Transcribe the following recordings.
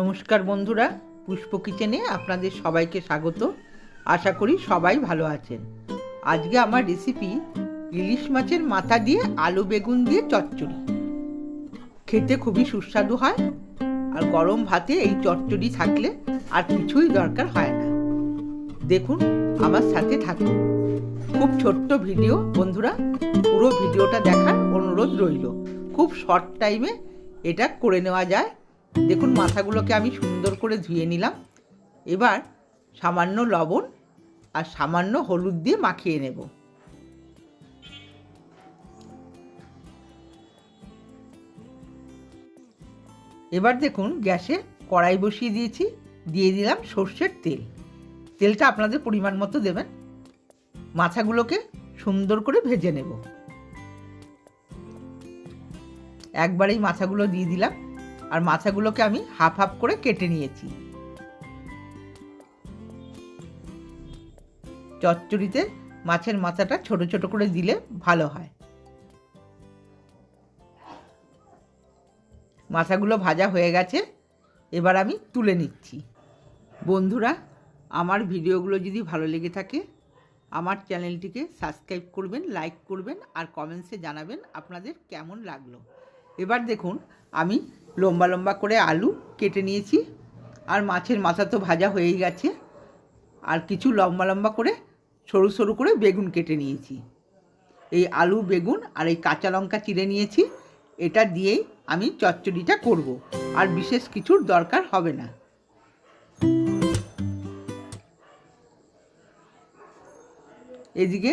নমস্কার বন্ধুরা, পুষ্প কিচেনে আপনাদের সবাইকে স্বাগত। আশা করি সবাই ভালো আছেন। আজকে আমার রেসিপি ইলিশ মাছের মাথা দিয়ে আলু বেগুন দিয়ে চচ্চড়ি। খেতে খুবই সুস্বাদু হয়, আর গরম ভাতে এই চচ্চড়ি থাকলে আর কিছুই দরকার হয় না। দেখুন, আমার সাথে থাকুন। খুব ছোট্ট ভিডিও, বন্ধুরা, পুরো ভিডিওটা দেখার অনুরোধ রইল। খুব শর্ট টাইমে এটা করে নেওয়া যায়। দেখুন, মাথাগুলোকে আমি সুন্দর করে ধুয়ে নিলাম। এবার সামান্য লবণ আর সামান্য হলুদ দিয়ে মাখিয়ে নেব। এবার দেখুন, গ্যাসে কড়াই বসিয়ে দিয়েছি, দিয়ে দিলাম সর্ষের তেল। তেলটা আপনাদের পরিমাণ মতো দেবেন। মাথাগুলোকে সুন্দর করে ভেজে নেব। একবারেই মাথাগুলো দিয়ে দিলাম। আর মাথাগুলোকে আমি হাফ হাফ করে কেটে নিয়েছি। চচ্চড়িতে মাছের মাথাটা ছোট ছোট করে দিলে ভালো হয়। মাথাগুলো ভাজা হয়ে গেছে, এবার আমি তুলে নিচ্ছি। বন্ধুরা, আমার ভিডিওগুলো যদি ভালো লেগে থাকে, আমার চ্যানেলটিকে সাবস্ক্রাইব করবেন, লাইক করবেন আর কমেন্টসে জানাবেন আপনাদের কেমন লাগল। এবার দেখুন, আমি লম্বা লম্বা করে আলু কেটে নিয়েছি, আর মাছের মাথা তো ভাজা হয়েই গেছে, আর কিছু লম্বা লম্বা করে সরু সরু করে বেগুন কেটে নিয়েছি। এই আলু, বেগুন আর এই কাঁচা লঙ্কা চিড়ে নিয়েছি, এটা দিয়েই আমি চচ্চড়িটা করব, আর বিশেষ কিছুর দরকার হবে না। এদিকে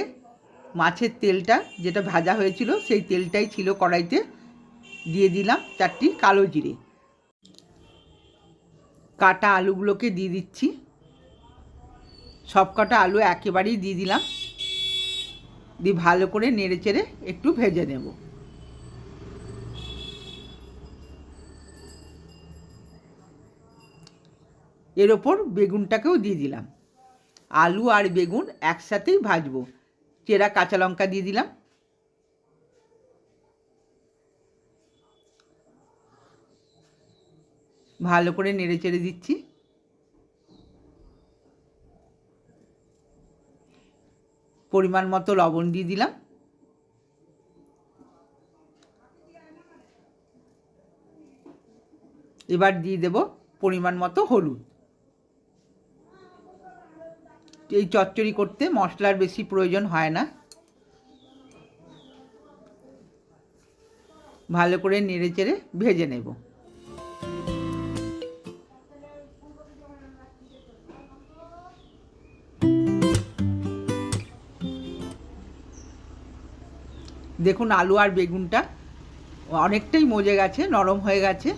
মাছের তেলটা যেটা ভাজা হয়েছিল, সেই তেলটাই ছিল কড়াইতে দিয়ে দিলাম চারটি কালো জিরে। কাটা আলুগুলোকে দিয়ে দিচ্ছি। সব কটা আলু একেবারেই দিয়ে দিলাম। দিয়ে ভালো করে নেড়ে চেড়ে একটু ভেজে নেব। এর ওপর বেগুনটাকেও দিয়ে দিলাম। আলু আর বেগুন একসাথেই ভাজবো। চেরা কাঁচা লঙ্কা দিয়ে দিলাম। ভালো করে নেড়ে চেড়ে দিচ্ছি। পরিমাণ মতো লবণ দিয়ে দিলাম। এবার দিয়ে দেব পরিমাণ মতো হলুদ। এই চচ্চড়ি করতে মশলার বেশি প্রয়োজন হয় না। ভালো করে নেড়ে চেড়ে ভেজে নেব। দেখুন আলু আর বেগুনটা অনেকটাই মজে গেছে, নরম হয়ে গেছে।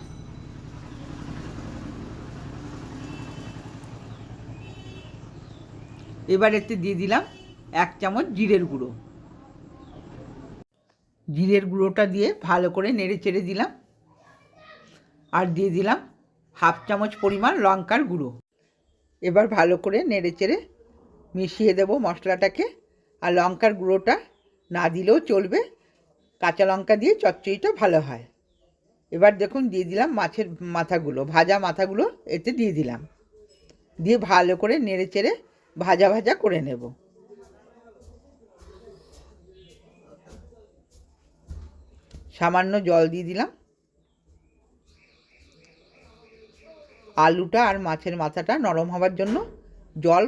এবার এতে দিয়ে দিলাম এক চামচ জিরের গুঁড়ো। জিরের গুঁড়োটা দিয়ে ভালো করে নেড়ে চেড়ে দিলাম। আর দিয়ে দিলাম হাফ চামচ পরিমাণ লঙ্কার গুঁড়ো। এবার ভালো করে নেড়ে চেড়ে মিশিয়ে দেবো মশলাটাকে। আর লঙ্কার গুঁড়োটা না দিলেও চলবে। কাঁচা লঙ্কা দিয়ে চচ্চড়িটা ভালো হয়। এবার দেখুন দিয়ে দিলাম মাছের মাথাগুলো, ভাজা মাথাগুলো এতে দিয়ে দিলাম। দিয়ে ভালো করে নেড়ে চেড়ে ভাজা ভাজা করে নেব। সামান্য জল দিয়ে দিলাম। আলুটা আর মাছের মাথাটা নরম হওয়ার জন্য জল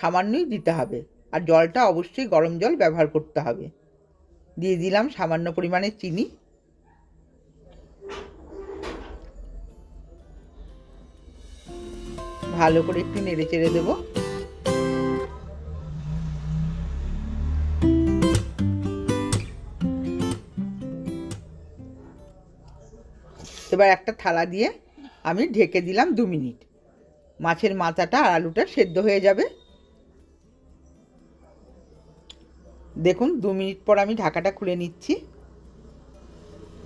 সামান্যই দিতে হবে। আর জলটা অবশ্যই গরম জল ব্যবহার করতে হবে। দিয়ে দিলাম সামান্য পরিমাণে চিনি। ভালো করে একটু নেড়ে চেড়ে দেবো। এবার একটা থালা দিয়ে আমি ঢেকে দিলাম দু মিনিট। মাছের মাথাটা আর আলুটা সেদ্ধ হয়ে যাবে। দেখুন, দু মিনিট পর আমি ঢাকাটা খুলে নিচ্ছি।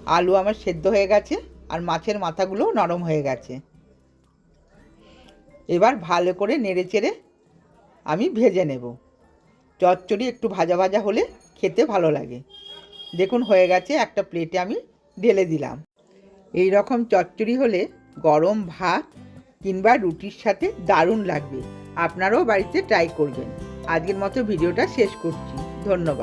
আলু আমার সেদ্ধ হয়ে গেছে, আর মাছের মাথাগুলোও নরম হয়ে গেছে। এবার ভালো করে নেড়ে চেড়ে আমি ভেজে নেব। চচ্চড়ি একটু ভাজা ভাজা হলে খেতে ভালো লাগে। দেখুন, হয়ে গেছে, একটা প্লেটে আমি ঢেলে দিলাম। এই রকম চচ্চড়ি হলে গরম ভাত কিংবা রুটির সাথে দারুণ লাগবে। আপনারাও বাড়িতে ট্রাই করবেন। আজকের মতো ভিডিওটা শেষ করছি। ধন্যবাদ